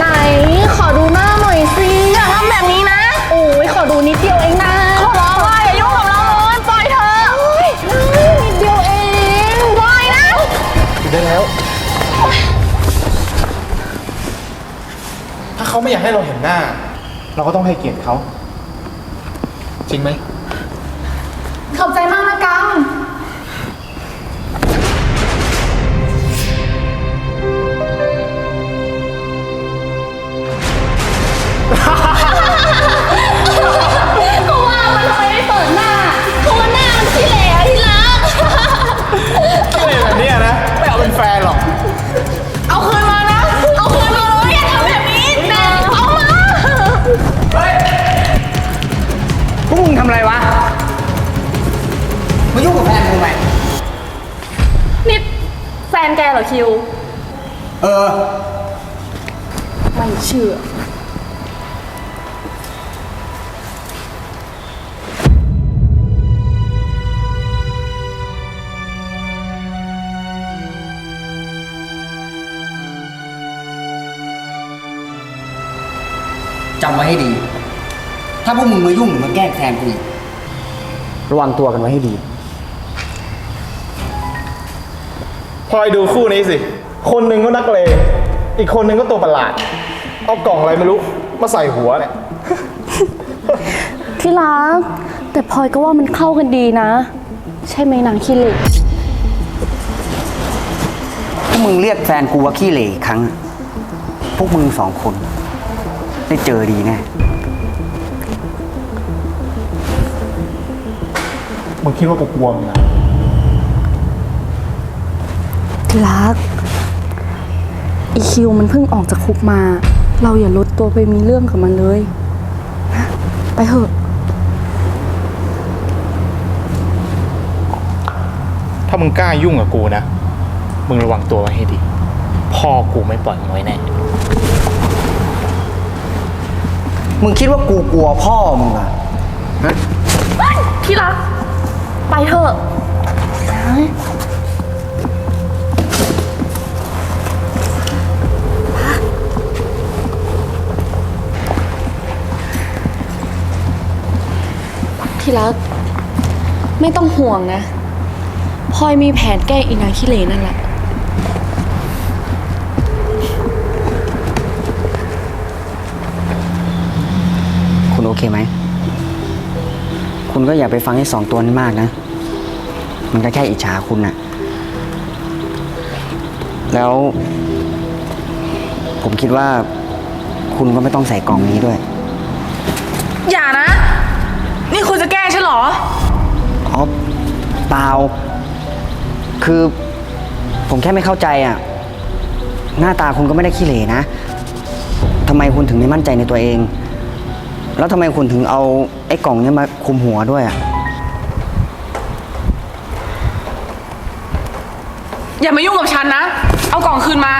ไหน ขอดูหน้าหน่อยสิอย่าทำแบบนี้นะ โอ้ยขอดูนิดเดียวเองนะขอร้องว่าอย่ายุ่งกับเราเลยปล่อยเธอนิดเดียวเองปล่อยนะได้แล้ว ถ้าเขาไม่อยากให้เราเห็นหน้า เราก็ต้องให้เกียรติเขา จริงไหมขอบใจมาก คิว เออ ไม่เชื่อ จำไว้ให้ดี ถ้าพวกมึงมายุ่งหรือมาแกล้งแฟนกูอีก ระวังตัวกันไว้ให้ดี พลอยดูคู่นี้สิ คนหนึ่งก็นักเลงอีกคนหนึ่งก็ตัวประหลาด เอากล่องอะไรไม่รู้ มาใส่หัวเนี่ย ที่รัก แต่พลอยก็ว่ามันเข้ากันดีนะ ใช่ไหมนางขี้เหล็กพวกมึงเรียกแฟนกูว่าขี้เหร่อีกครั้ง พวกมึงสองคน ได้เจอดีแน่ มึงคิดว่ากูกลัวมึงนะ ที่รัก อีคิวมันเพิ่งออกจากคุกมา เราอย่าลดตัวไปมีเรื่องกับมันเลยนะไปเถอะ ถ้ามึงกล้ายุ่งกับกูนะ มึงระวังตัวไว้ให้ดี พ่อกูไม่ปล่อยมึงไว้แน่ มึงคิดว่ากูกลัวพ่อมึงอะฮะ ที่รัก ไปเถอะ ที่รัก ไม่ต้องห่วงนะพลอยมีแผนแก้อีนางขี้เหร่นั่นแหละ คุณโอเคไหม คุณก็อย่าไปฟังไอ้สองตัวนี้มากนะ มันก็แค่อิจฉาคุณน่ะ แล้ว ผมคิดว่า คุณก็ไม่ต้องใส่กล่องนี้ด้วย อย่านะนี่คุณ จะแกล้งฉันเหรอ อ๋อเปล่า คือผมแค่ไม่เข้าใจอะ หน้าตาคุณก็ไม่ได้ขี้เหร่นะทำไมคุณถึงไม่มั่นใจในตัวเอง แล้วทำไมคุณถึงเอาไอ้กล่องเนี้ยมาคุมหัวด้วยอะ อย่ามายุ่งกับฉันนะ เอากล่องคืนมา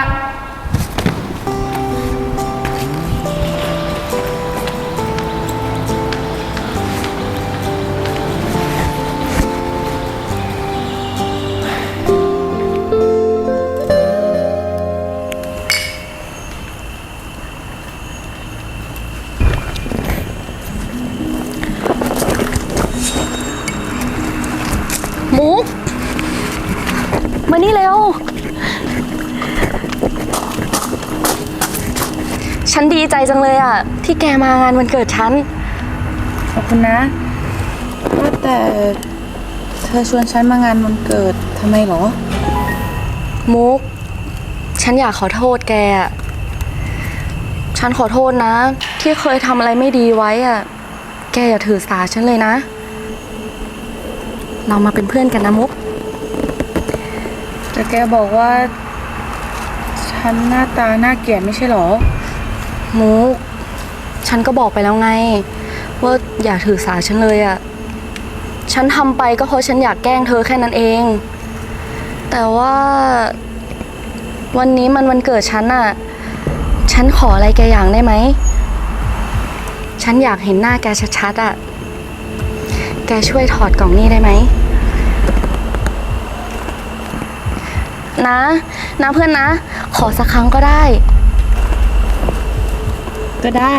มานี่เร็ว ฉันดีใจจังเลยอะที่แกมางานวันเกิดฉัน ขอบคุณนะว่าแต่เธอชวนฉันมางานวันเกิดทำไมเหรอ มุก ฉันอยากขอโทษแกอะฉันขอโทษนะ ที่เคยทำอะไรไม่ดีไว้อะแกอย่าถือสาฉันเลยนะ เรามาเป็นเพื่อนกันนะมุก แต่แกบอกว่า ฉันหน้าตาหน้าเกลียดไม่ใช่หรอ มุก ฉันก็บอกไปแล้วไง ว่าอย่าถือสาฉันเลยอะฉันทำไปก็เพราะฉันอยากแกล้งเธอแค่นั้นเอง แต่ว่าวันนี้มันวันเกิดฉันอะฉันขออะไรแกอย่างได้ไหม ฉันอยากเห็นหน้าแกชัดๆอะ แกช่วยถอดกล่องนี้ได้ไหม นะนะเพื่อนนะ ขอสักครั้งก็ได้ ก็ได้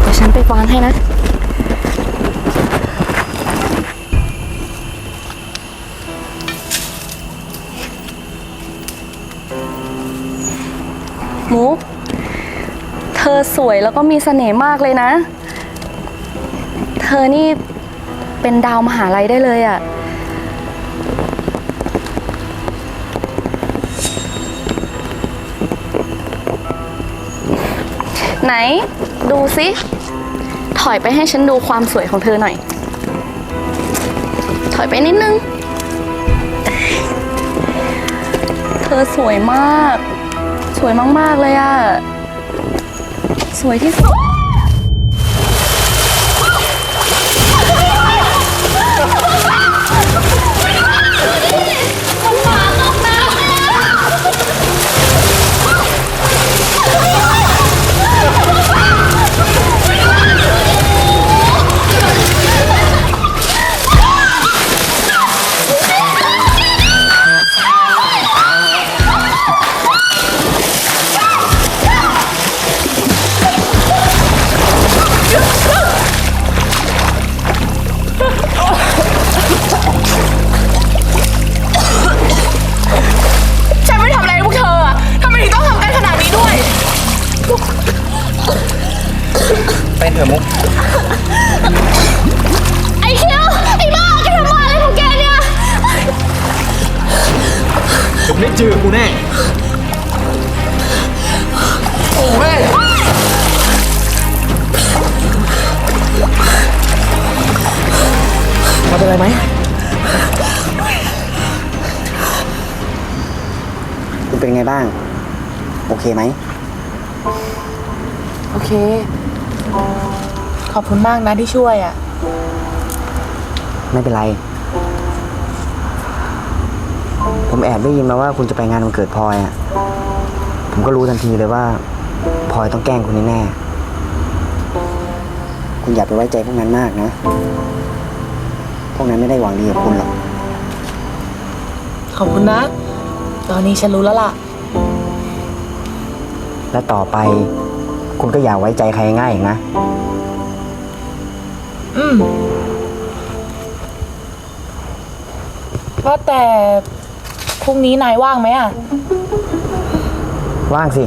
เดี๋ยวฉันไปวางให้นะ มุกเธ อสวยแล้วก็มีเสน่ห์มากเลยนะ เธอนี่เป็นดาวมหาลัยได้เลยอะ่ะ ไหนดูสิ ถอยไปให้ฉันดูความสวยของเธอหน่อย ถอยไปนิดนึง เธอสวยมาก สวยมาก ๆ เลยอะ สวยที่สุด มาเป็นไรไหมคุณเป็นไงบ้าง โอเคไหม โอเค ขอบคุณมากนะที่ช่วยอะ ไม่เป็นไร ผมแอบได้ยินมาว่าคุณจะไปงานวันเกิดพลอยอะ ผมก็รู้ทันทีเลยว่าพลอยต้องแกล้งคุณแน่ๆคุณอย่าไปไว้ใจพวกนั้นมากนะ พวกนั้นไม่ได้หวังดีกับคุณหรอก ขอบคุณนะ ตอนนี้ฉันรู้แล้วล่ะ และต่อไป คุณก็อย่าไว้ใจใครง่ายอีกนะ อืมว่าแต่พรุ่งนี้นายว่างไหมอะ ว่างสิ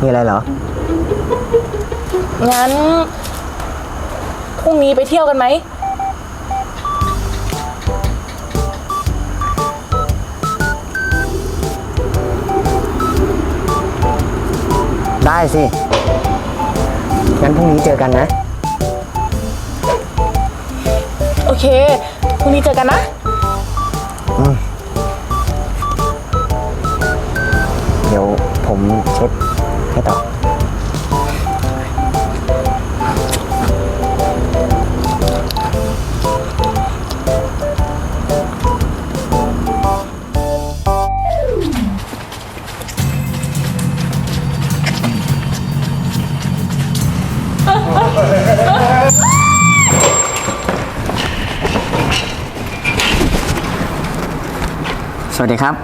มีอะไรเหรอ งั้นพรุ่งนี้ไปเที่ยวกันไหม ได้สิ งั้นพรุ่งนี้เจอกันนะ โอเคพรุ่งนี้เจอกันนะเดี๋ยวผมเช็ดให้ต่อ สวัสดีครับ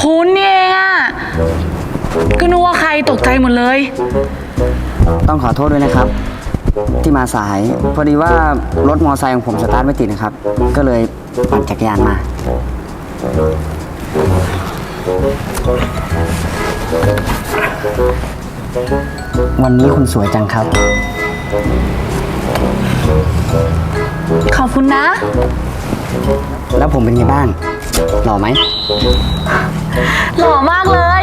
คุณนี่เองอะก็นึกว่าใครตกใจหมดเลย ต้องขอโทษด้วยนะครับ ที่มาสาย พอดีว่ารถมอไซค์ของผมสตาร์ทไม่ติดนะครับ ก็เลยปั่นจักรยานมา วันนี้คุณสวยจังครับ ขอบคุณนะ แล้วผมเป็นไงบ้าง หล่อไหม หล่อมากเลย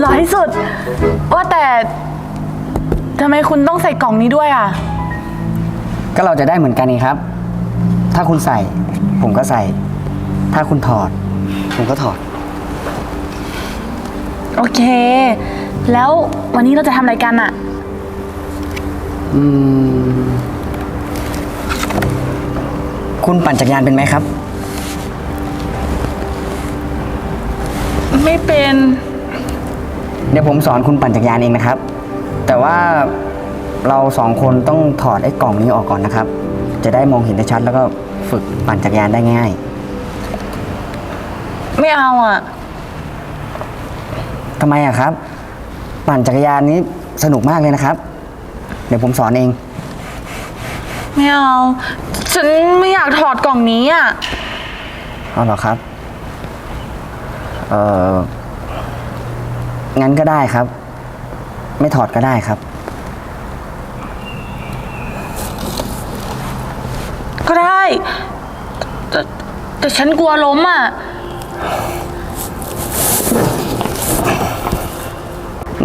หล่อที่สุด ว่าแต่ทำไมคุณต้องใส่กล่องนี้ด้วยอะ ก็เราจะได้เหมือนกันนี่ครับ ถ้าคุณใส่ ผมก็ใส่ ถ้าคุณถอด ผมก็ถอด โอเค แล้ววันนี้เราจะทำอะไรกันอะ อืม คุณปั่นจักรยานเป็นไหมครับ ไม่เป็น เดี๋ยวผมสอนคุณปั่นจักรยานเองนะครับ แต่ว่าเราสองคนต้องถอดไอ้กล่องนี้ออกก่อนนะครับจจะได้มองเห็นได้ชัดแล้วก็ฝึกปั่นจักรยานได้ง่าย ไม่เอาอะ ทำไมอะครับ ปั่นจักรยานนี้สนุกมากเลยนะครับ เดี๋ยวผมสอนเอง ไม่เอา ฉันไม่อยากถอดกล่องนี้อะ เอาเหรอครับ เอองั้นก็ได้ครับ ไม่ถอดก็ได้ครับ ก็ได้แต่แต่ฉันกลัวล้มอะ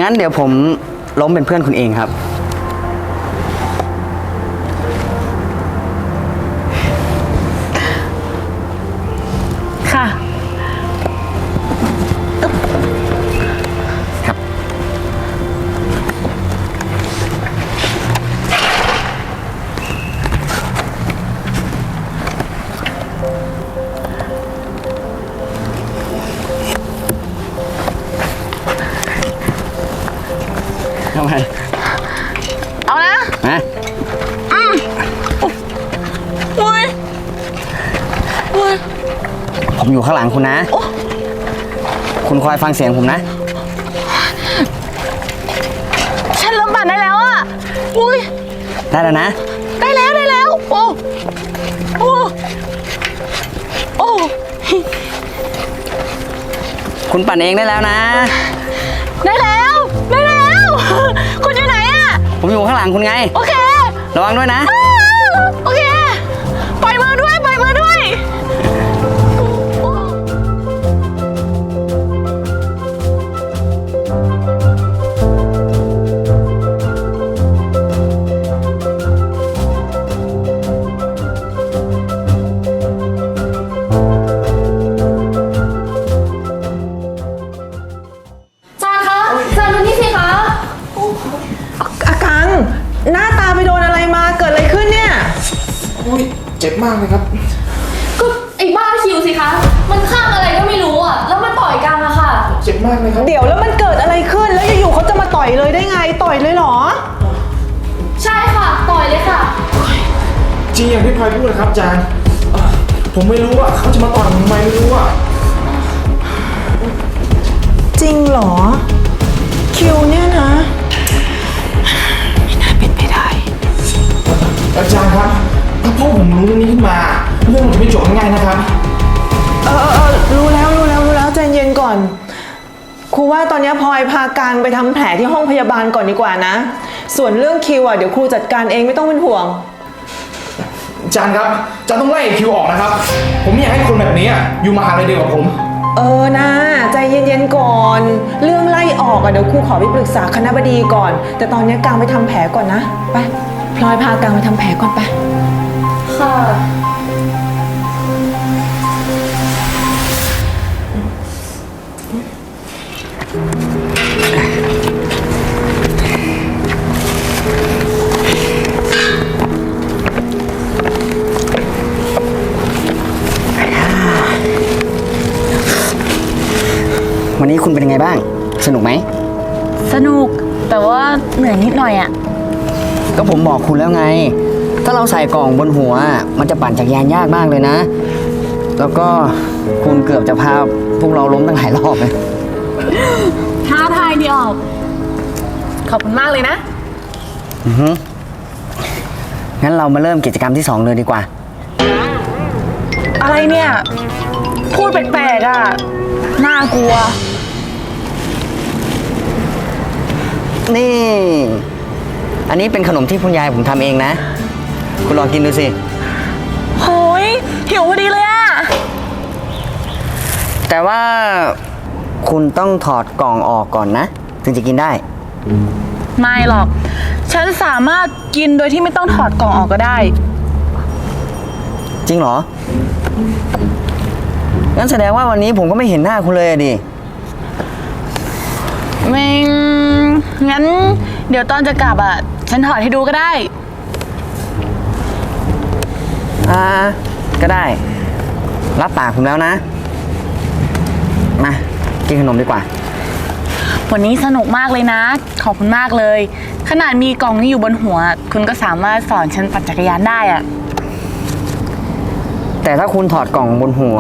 งั้นเดี๋ยวผมล้มเป็นเพื่อนคุณเองครับ อยู่ข้างหลังคุณนะ คุณคอยฟังเสียงผมนะ ฉันเริ่มปั่นได้แล้วอะ อุ้ย ได้แล้วนะ ได้แล้วได้แล้ว โอ้ โอ้ โอ้ คุณปั่นเองได้แล้วนะ ได้แล้ว ได้แล้ว คุณอยู่ไหนอะ ผมอยู่ข้างหลังคุณไง โอเค ระวังด้วยนะ เจ็บมากเลยครับ ก็ไอ้บ้าคิวสิคะ มันข้างอะไรก็ไม่รู้อะ แล้วมันต่อยกันอะค่ะ เจ็บมากเลยครับ เดี๋ยวแล้วมันเกิดอะไรขึ้นแล้วอยู่ๆเขาจะมาต่อยเลยได้ไงต่อยเลยเหรอ ใช่ค่ะ ต่อยเลยค่ะ จริงอย่างที่พลอยพูดนะครับอาจารย์เอ่อผมไม่รู้ว่าเขาจะมาต่อยผมทำไมไม่รู้อะจริงเหรอ คิวเนี่ยนะ อาจารย์ครับ ถ้าพ่อผมรู้เรื่องนี้ขึ้นมา เรื่องมันจะไม่จบง่ายๆนะครับเออเออเออรู้แล้วรู้แล้วรู้แล้วใจเย็นก่อน ครูว่าตอนนี้พลอยพาการไปทำแผลที่ห้องพยาบาลก่อนดีกว่านะ ส่วนเรื่องคิวอะเดี๋ยวครูจัดการเองไม่ต้องเป็นห่วงอาจารย์ครับอาจารย์ต้องไล่ไอ้คิวออกนะครับ ผมไม่อยากให้คนแบบนี้อะอยู่มหาลัยเดียวกับผม เออนะใจเย็นๆก่อน เรื่องไล่ออกอะเดี๋ยวครูขอไปปรึกษาคณะบดีก่อน แต่ตอนนี้กางไปทำแผลก่อนนะ ไปพลอยพากางไปทำแผลก่อนไป ค่ะ วันนี้คุณเป็นยังไงบ้าง สนุกไหม สนุกแต่ว่าเหนื่อยนิดหน่อยอะก็ผมบอกคุณแล้วไง ถ้าเราใส่กล่องบนหัว มันจะปั่นจักรยานยากมากเลยนะ แล้วก็คุณเกือบจะพาพวกเราล้มตั้งหลายรอบเลยท้าทายดีออกขอบคุณมากเลยนะ อือฮึงั้นเรามาเริ่มกิจกรรมที่สองเลยดีกว่า อะไรเนี่ย พูดแปลกๆอะ น่ากลัว นี่ อันนี้เป็นขนมที่คุณยายผมทำเองนะ คุณลองกินดูสิ โหยหิวพอดีเลยอะแต่ว่าคุณต้องถอดกล่องออกก่อนนะ ถึงจะกินได้ ไม่หรอก ฉันสามารถกินโดยที่ไม่ต้องถอดกล่องออกก็ได้ จริงเหรอ งั้นแสดงว่าวันนี้ผมก็ไม่เห็นหน้าคุณเลยอะดิ ไม่งั้น เดี๋ยวตอนจะกลับอะฉันถอดให้ดูก็ได้ อ่าก็ได้ รับปากผมแล้วนะ มา กินขนมดีกว่า วันนี้สนุกมากเลยนะ ขอบคุณมากเลย ขนาดมีกล่องนี้อยู่บนหัว คุณก็สามารถสอนฉันปั่นจักรยานได้อะแต่ถ้าคุณถอดกล่องบนหัว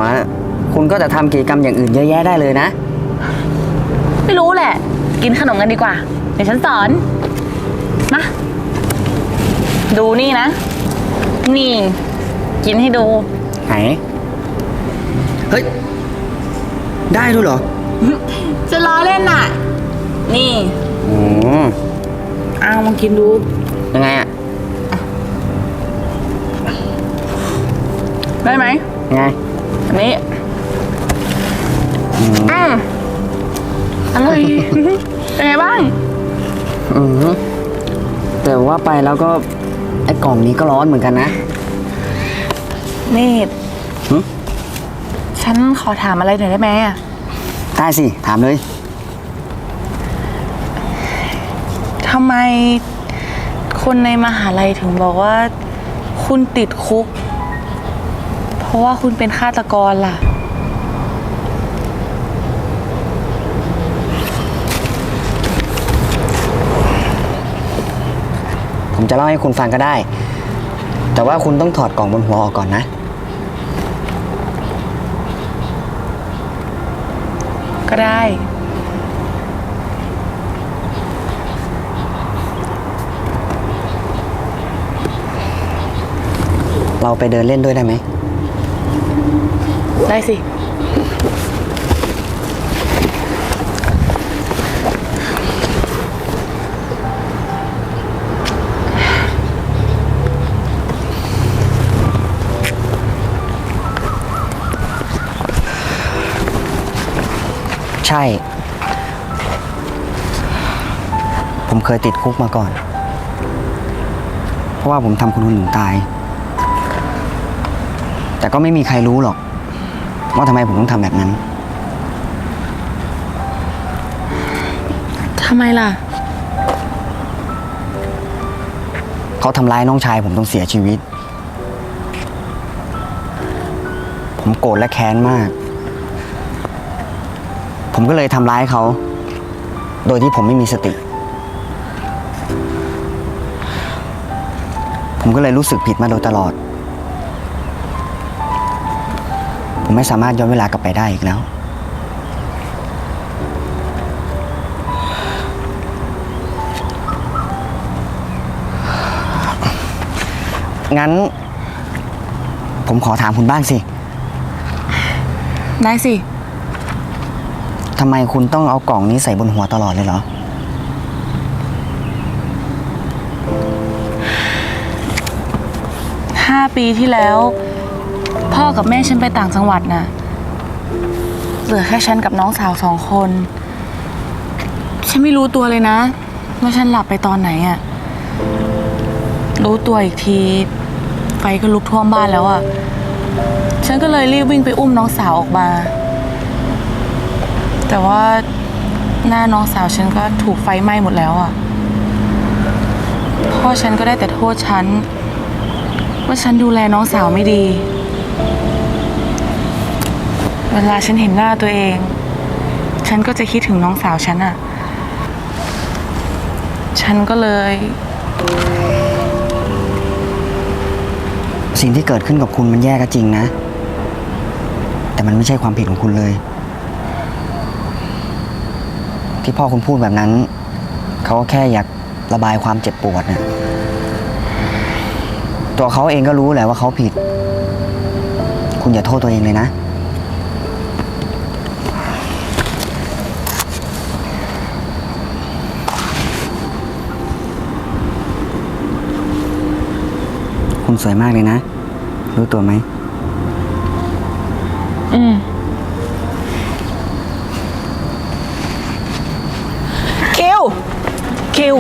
คุณก็จะทำกิจกรรมอย่างอื่นเยอะแยะได้เลยนะ ไม่รู้แหละ กินขนมกันดีกว่า เดี๋ยวฉันสอนมาดูนี่นะ นี่ กินให้ดู ไหน เฮ้ย ได้ด้วยเหรอ จะล้อเล่นน่ะ นี่อืมเอามากินดู ยังไงอะได้ไหมยังไงอันนี้อืมอร่อย เป็นไงบ้าง อืมแต่ว่าไปแล้วก็ ไอ้กล่องนี้ก็ร้อนเหมือนกันนะ นี่หึฉันขอถามอะไรหน่อยได้ไหมอะได้สิ ถามเลย ทำไมคนในมหาลัยถึงบอกว่า คุณติดคุก เพราะว่าคุณเป็นฆาตกรล่ะ ผมจะเล่าให้คุณฟังก็ได้ แต่ว่าคุณต้องถอดกล่องบนหัวออกก่อนนะ ก็ได้ เราไปเดินเล่นด้วยได้ไหม ได้สิ ใช่ ผมเคยติดคุกมาก่อน เพราะว่าผมทำคนคนหนึ่งตาย แต่ก็ไม่มีใครรู้หรอก ว่าทำไมผมต้องทำแบบนั้น ทำไมล่ะ เขาทำร้ายน้องชายผมต้องเสียชีวิต ผมโกรธและแค้นมาก ผมก็เลยทำร้ายเขา โดยที่ผมไม่มีสติ ผมก็เลยรู้สึกผิดมาโดยตลอด ผมไม่สามารถย้อนเวลากลับไปได้อีกแล้ว งั้น ผมขอถามคุณบ้างสิ ได้สิ ทำไมคุณต้องเอากล่องนี้ใส่บนหัวตลอดเลยเหรอ ห้าปีที่แล้ว พ่อกับแม่ฉันไปต่างจังหวัดน่ะ เหลือแค่ฉันกับน้องสาวสองคน ฉันไม่รู้ตัวเลยนะว่าฉันหลับไปตอนไหนอะรู้ตัวอีกที ไฟก็ลุกท่วมบ้านแล้วอะฉันก็เลยรีบวิ่งไปอุ้มน้องสาวออกมา แต่ว่าหน้าน้องสาวฉันก็ถูกไฟไหม้หมดแล้วอะพ่อฉันก็ได้แต่โทษฉัน ว่าฉันดูแลน้องสาวไม่ดี เวลาฉันเห็นหน้าตัวเอง ฉันก็จะคิดถึงน้องสาวฉันอะ ฉันก็เลย สิ่งที่เกิดขึ้นกับคุณมันแย่ก็จริงนะ แต่มันไม่ใช่ความผิดของคุณเลย ที่พ่อคุณพูดแบบนั้น เขาก็แค่อยากระบายความเจ็บปวดนะตัวเขาเองก็รู้แหละว่าเขาผิด คุณอย่าโทษตัวเองเลยนะ คุณสวยมากเลยนะ รู้ตัวไหม อืม คิว คิว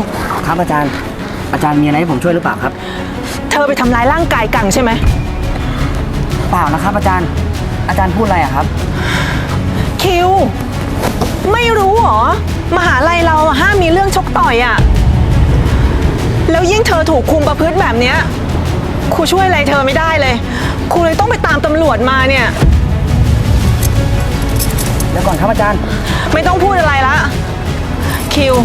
ครับอาจารย์ อาจารย์มีอะไรให้ผมช่วยหรือเปล่าครับ เธอไปทำร้ายร่างกายกังใช่ไหม เปล่านะครับ อาจารย์ อาจารย์พูดอะไรอะครับ คิว ไม่รู้เหรอ มหาลัยเราอะห้ามมีเรื่องชกต่อยอะแล้วยิ่งเธอถูกคุมประพฤติแบบเนี้ยครูช่วยอะไรเธอไม่ได้เลย ครูเลยต้องไปตามตำรวจมาเนี่ย เดี๋ยวก่อนครับอาจารย์ ไม่ต้องพูดอะไรละ คิว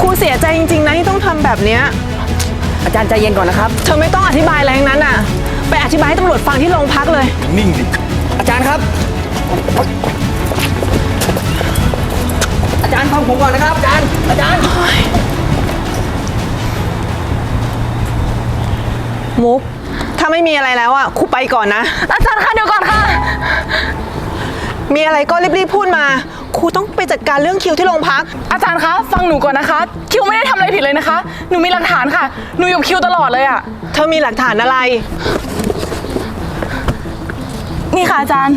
ครูเสียใจจริงๆนะที่ต้องทำแบบเนี้ยอาจารย์ใจเย็นก่อนนะครับ เธอไม่ต้องอธิบายอะไรทั้งนั้นอะ ไปอธิบายให้ตำรวจฟังที่โรงพักเลย นิ่งดิอาจารย์ครับ อาจารย์ฟังผมก่อนนะครับ อาจารย์ อาจารย์ มุก ถ้าไม่มีอะไรแล้วอะครูไปก่อนนะ อาจารย์คะเดี๋ยวก่อนค่ะ มีอะไรก็รีบๆพูดมา ครูต้องไปจัดการเรื่องคิวที่โรงพัก อาจารย์คะฟังหนูก่อนนะคะ คิวไม่ได้ทำอะไรผิดเลยนะคะ หนูมีหลักฐานค่ะ หนูอยู่กับคิวตลอดเลยอะเธอมีหลักฐานอะไร นี่ค่ะอาจารย์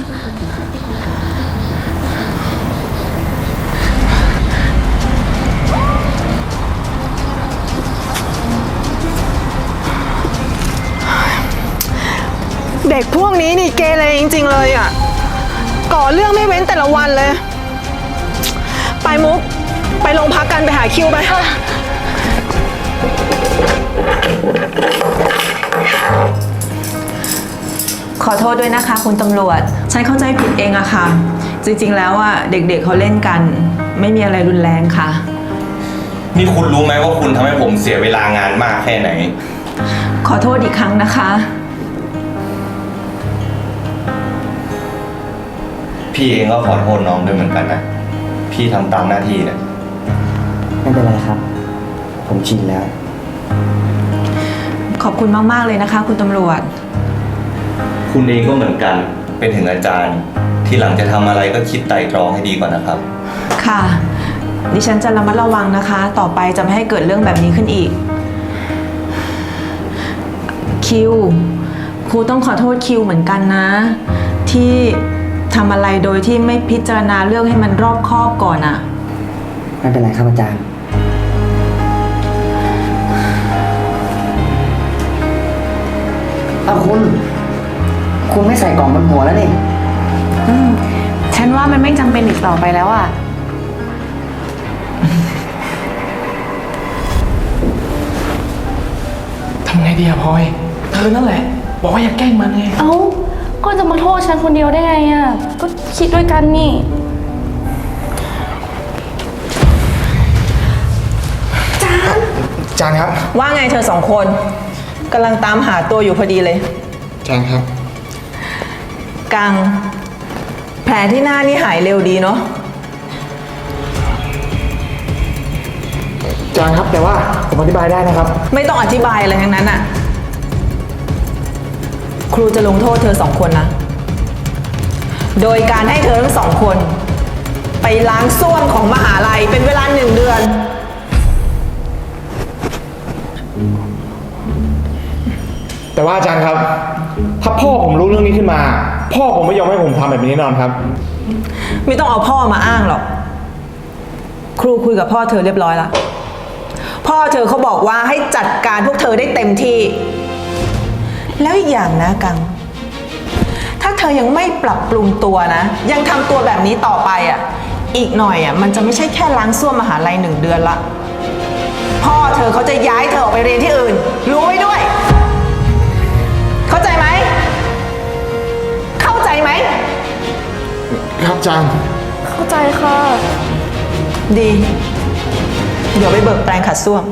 เด็กพวกนี้นี่เกเรจริงๆเลยอะ ก่อเรื่องไม่เว้นแต่ละวันเลย ไปมุก ไปโรงพักกันไปหาคิวไป ขอโทษด้วยนะคะ คุณตำรวจ ฉันเข้าใจผิดเองอะค่ะ จริงๆ แล้วอะเด็กๆเขาเล่นกัน ไม่มีอะไรรุนแรงค่ะ นี่คุณรู้ไหมว่าคุณทำให้ผมเสียเวลางานมากแค่ไหน ขอโทษอีกครั้งนะคะ พี่เองก็ขอโทษน้องด้วยเหมือนกันนะ พี่ทำตามหน้าที่เนี่ย ไม่เป็นไรครับ ผมชินแล้ว ขอบคุณมาก ๆ เลยนะคะ คุณตำรวจ คุณเองก็เหมือนกัน เป็นถึงอาจารย์ ที่หลังจะทำอะไรก็คิดไตร่ตรองให้ดีก่อนนะครับ ค่ะ ดิฉันจะระมัดระวังนะคะ ต่อไปจะไม่ให้เกิดเรื่องแบบนี้ขึ้นอีก คิว ครูต้องขอโทษคิวเหมือนกันนะ ที่ ทำอะไรโดยที่ไม่พิจารณาเรื่องให้มันรอบคอบก่อนอะไม่เป็นไรครับอาจารย์ เอาคุณ คุณไม่ใส่กล่องบนหัวแล้วนี่ อืมฉันว่ามันไม่จำเป็นอีกต่อไปแล้วอะทำไงดีอะพลอย เธอนั่นแหละ บอกว่าอย่าแกล้งมันไง เอ้า ก็จะมาโทษฉันคนเดียวได้ไงอะก็คิดด้วยกันนี่ จานครับว่าไงเธอสองคนกำลังตามหาตัวอยู่พอดีเลย จานครับ กัง แผลที่หน้านี่หายเร็วดีเนาะจานครับแต่ว่าผมอธิบายได้นะครับ ไม่ต้องอธิบายอะไรทั้งนั้นอะ ครูจะลงโทษเธอสองคนนะ โดยการให้เธอทั้งสองคน ไปล้างส้วมของมหาลัยเป็นเวลาหนึ่งเดือน แต่ว่าอาจารย์ครับ ถ้าพ่อผมรู้เรื่องนี้ขึ้นมา พ่อผมไม่ยอมให้ผมทำแบบนี้แน่นอนครับ ไม่ต้องเอาพ่อมาอ้างหรอก ครูคุยกับพ่อเธอเรียบร้อยแล้วพ่อเธอเขาบอกว่าให้จัดการพวกเธอได้เต็มที่ แล้วอีกอย่างนะกัง ถ้าเธอยังไม่ปรับปรุงตัวนะ ยังทำตัวแบบนี้ต่อไปอะ อีกหน่อยอะมันจะไม่ใช่แค่ล้างส้วมมหาลัยหนึ่งเดือนละ พ่อเธอเขาจะย้ายเธอออกไปเรียนที่อื่น รู้ไว้ด้วย เข้าใจไหม เข้าใจไหม ครับอาจารย์ เข้าใจค่ะ ดี เดี๋ยวไปเบิกแปลงขัดส้วม